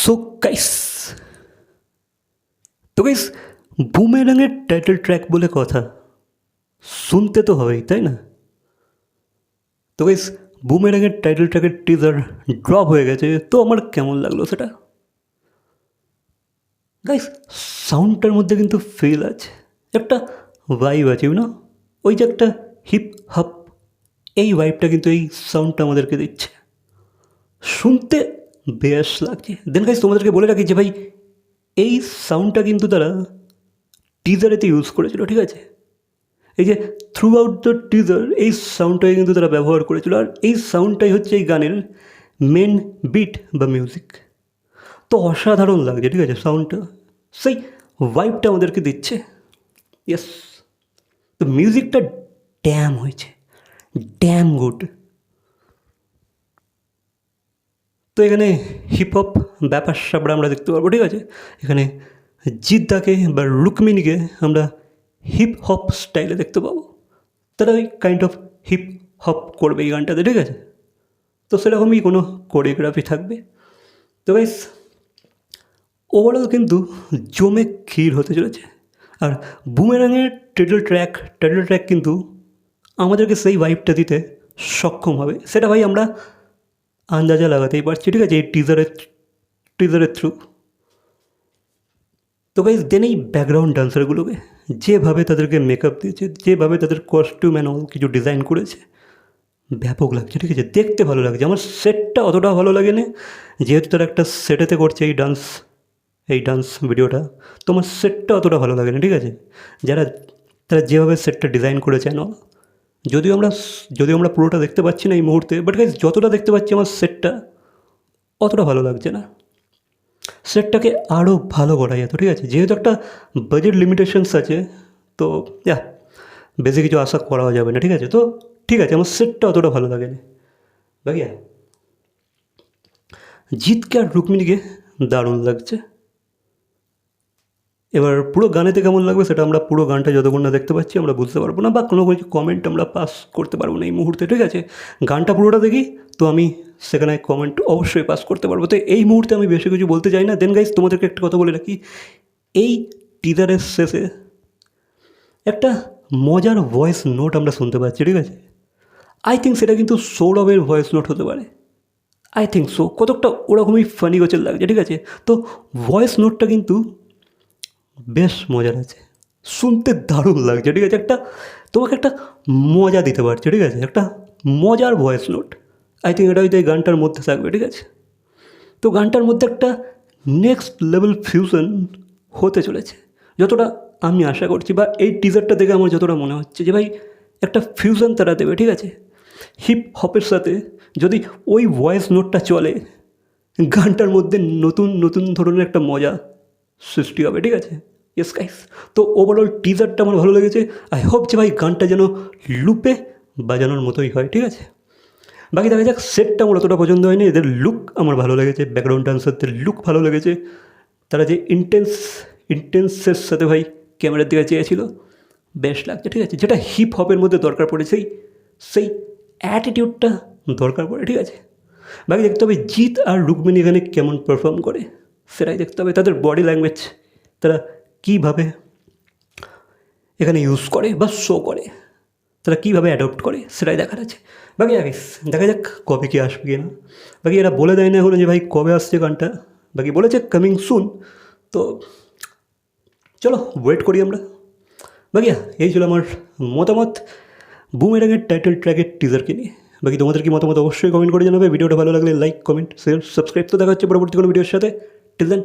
So guys তো guys বুমেরাঙের title track বলে কথা, শুনতে তো হবেই, তাই না? তো গাইস বুমেরাঙের টাইটেল ট্র্যাকের টিজার ড্রপ হয়ে গেছে, তো আমার কেমন লাগল সেটা? গাইস সাউন্ডটার মধ্যে কিন্তু ফিল আছে, একটা ভাইব আছে না ওই যে একটা হিপ হপ এই ভাইবটা কিন্তু এই সাউন্ডটা আমাদেরকে দিচ্ছে। শুনতে বেশ লাগছে। দেন গাইস তোমাদেরকে বলে রাখি যে ভাই, এই সাউন্ডটা কিন্তু তারা টিজারেতে ইউজ করেছিল, ঠিক আছে? এই যে থ্রু আউট দ্য টিজার এই সাউন্ডটাকে কিন্তু তারা ব্যবহার করেছিল। আর এই সাউন্ডটাই হচ্ছে এই গানের মেন বিট বা মিউজিক তো অসাধারণ লাগছে, ঠিক আছে সাউন্ডটা সেই ভাইবটা আমাদেরকে দিচ্ছে। ইয়েস তো মিউজিকটা ড্যাম হয়েছে। ড্যাম গুড তো এখানে হিপ হপ ব্যাপার স্যাপার আমরা দেখতে পারব, ঠিক আছে? এখানে জিদ্দাকে বা রুক্মিণীকে আমরা হিপ হপ স্টাইলে দেখতে পাবো। তারা ওই কাইন্ড অফ হিপ হপ করবে এই গানটাতে, ঠিক আছে? তো সেরকমই কোনো কোরিওগ্রাফি থাকবে। তো গাইস ওভারঅল কিন্তু জমে ক্ষীর হতে চলেছে। আর বুমেরাঙের টাইটেল ট্র্যাক টাইটেল ট্র্যাক কিন্তু আমাদেরকে সেই ভাইবটা দিতে সক্ষম হবে। সেটা ভাই আমরা আন্দাজা লাগাতেই পারছি। ঠিক আছে, এই টিজারের টিজারের থ্রু তো গাইজ দেন এই ব্যাকগ্রাউন্ড ডান্সারগুলোকে যেভাবে তাদেরকে মেকআপ দিয়েছে, যেভাবে তাদের কস্টিউম অ্যান্ড অল কিছু ডিজাইন করেছে, ব্যাপক লাগছে, ঠিক আছে? দেখতে ভালো লাগছে। আমার সেটটা অতটা ভালো লাগে না যেহেতু তারা একটা সেটেতে করছে এই ডান্স এই ডান্স ভিডিওটা তো আমার সেটটা অতটা ভালো লাগে না ঠিক আছে? যারা, তারা যেভাবে সেটটা ডিজাইন করেছে অ্যান্ড অল যদিও আমরা যদিও আমরা পুরোটা দেখতে পাচ্ছি না এই মুহূর্তে বাট গাইজ যতটা দেখতে পাচ্ছি আমার সেটটা অতটা ভালো লাগছে না। সেটটাকে আরও ভালো করা যেত, ঠিক আছে? যেহেতু একটা বাজেট লিমিটেশনস আছে, তো যা বেশি কিছু আশা করা যাবে না, ঠিক আছে? তো, ঠিক আছে, আমার সেটটা অতটা ভালো লাগে না বাকিয়া জিতকে আর রুক্মিণীকে দারুণ লাগছে। এবার পুরো গানেতে কেমন লাগবে সেটা আমরা পুরো গানটা যতক্ষণ না দেখতে পাচ্ছি আমরা বুঝতে পারব না বা কোনো কিছু কমেন্ট আমরা পাস করতে পারব না এই মুহূর্তে, ঠিক আছে? গানটা পুরোটা দেখি, তো আমি সেখানে কমেন্ট অবশ্যই পাস করতে পারব। তো এই মুহূর্তে আমি বেশি কিছু বলতে চাই না। দেন গাইজ তোমাদেরকে একটা কথা বলে রাখি। এই টিজারের শেষে একটা মজার ভয়েস নোট আমরা শুনতে পাচ্ছি, ঠিক আছে? আই থিঙ্ক সেটা কিন্তু সৌরভের ভয়েস নোট হতে পারে। আই থিঙ্ক সো কতকটা ওরকমই ফানি গোচের লাগছে, ঠিক আছে? তো ভয়েস নোটটা কিন্তু বেশ মজার আছে শুনতে দারুণ লাগছে, ঠিক আছে? একটা তোমাকে একটা মজা দিতে পারছে, ঠিক আছে? একটা মজার ভয়েস নোট আই থিঙ্ক এটা হয়তো এই গানটার মধ্যে থাকবে, ঠিক আছে? তো গানটার মধ্যে একটা নেক্সট লেভেল ফিউশন হতে চলেছে। যতটা আমি আশা করছি বা এই টিজারটা দেখে আমার যতটা মনে হচ্ছে যে ভাই, একটা ফিউশন তারা দেবে, ঠিক আছে? হিপ হপের সাথে যদি ওই ভয়েস নোটটা চলে, গানটার মধ্যে নতুন নতুন ধরনের একটা মজা সৃষ্টি হবে, ঠিক আছে? ইয়েস গাইস তো ওভারঅল টিজারটা আমার ভালো লেগেছে। আই হোপ যে ভাই গানটা যেন লুপে বাজানোর মতোই হয়, ঠিক আছে? বাকি দেখা যাক সেটটা আমার অতটা পছন্দ হয়নি। এদের লুক আমার ভালো লেগেছে ব্যাকগ্রাউন্ড ডান্সারদের লুক ভালো লেগেছে। তারা যে ইন্টেন্স ইন্টেন্সের সাথে ভাই ক্যামেরার দিকে চেয়েছিল, বেশ লাগছে, ঠিক আছে? যেটা হিপ হপের মধ্যে দরকার পড়ে, সেই সেই অ্যাটিটিউডটা দরকার পড়ে, ঠিক আছে? বাকি দেখতে হবে জিৎ আর রুকমিনী এখানে কেমন পারফর্ম করে। সেটাই দেখতে হবে। তাদের বডি ল্যাঙ্গুয়েজ তারা কীভাবে এখানে ইউজ করে বা শো করে, তারা কীভাবে অ্যাডপ্ট করে সেটাই দেখার আছে। বাকি আগে দেখা যাক কবে কি আসবে কি না। বাকি এরা বলে দেয় না এখনও যে ভাই কবে আসছে গানটা। বাকি বলেছে কামিং সুন তো চলো ওয়েট করি আমরা। বাকিয়া এই ছিল আমার মতামত। বুমেরাঙের টাইটেল ট্র্যাকের টিজারকে নিয়ে। বাকি তোমাদের কি মতামত অবশ্যই কমেন্ট করে জানাবে। ভিডিওটা ভালো লাগলে লাইক কমেন্ট শেয়ার সাবস্ক্রাইব তো দেখা হচ্ছে পরবর্তী কোনো ভিডিওর সাথে। Till then